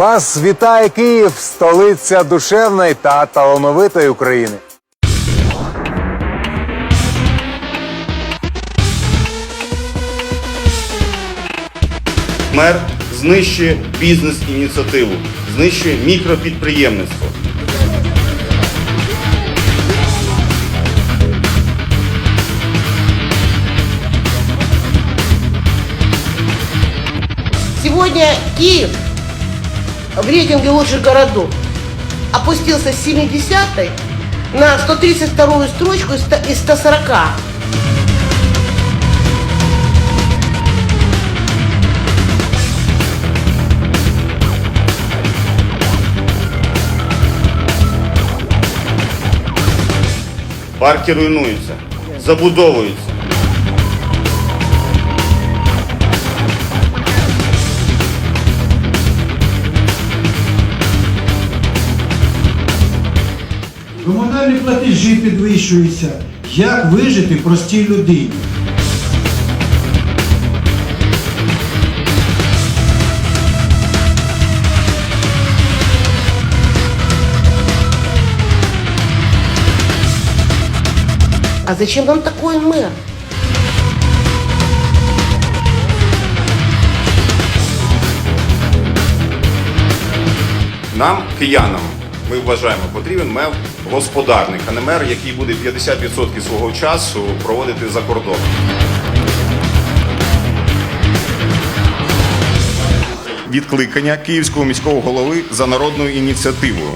Вас вітає Київ, столиця душевної та талановитої України. Мер знищує бізнес-ініціативу, знищує мікропідприємництво. Сегодня Киев в рейтинге лучших городов опустился с 70-й на 132-ю строчку из 100 из 140. Парки руйнуються, забудовуються. Комунальні платежі підвищуються. Як вижити простій людині? А зачем нам такой мэр? Нам, киянам, ми вважаємо, потрібен мер господарник, а не мер, який буде 50% свого часу проводити за кордоном. Відкликання київського міського голови за народною ініціативою.